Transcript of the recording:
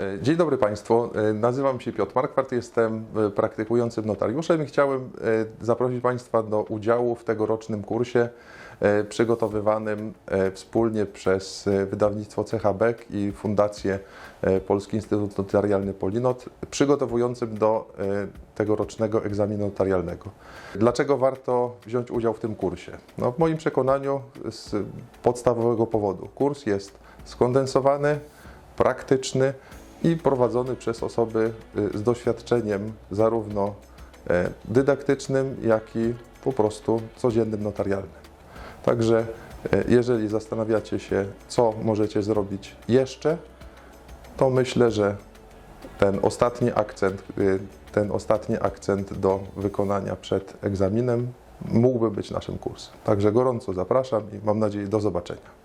E, Dzień dobry Państwu, E, nazywam się Piotr Markwart, jestem e, praktykującym notariuszem i chciałem zaprosić Państwa do udziału w tegorocznym kursie przygotowywanym wspólnie przez wydawnictwo CHBEK i Fundację Polski Instytut Notarialny Polinot, przygotowującym do tegorocznego egzaminu notarialnego. Dlaczego warto wziąć udział w tym kursie? No, w moim przekonaniu z podstawowego powodu. Kurs jest skondensowany, praktyczny i prowadzony przez osoby y, z doświadczeniem zarówno e, dydaktycznym, jak i po prostu codziennym notarialnym. Także e, jeżeli zastanawiacie się, co możecie zrobić jeszcze, to myślę, że ten ostatni akcent, y, ten ostatni akcent do wykonania przed egzaminem mógłby być naszym kursem. Także gorąco zapraszam i mam nadzieję do zobaczenia.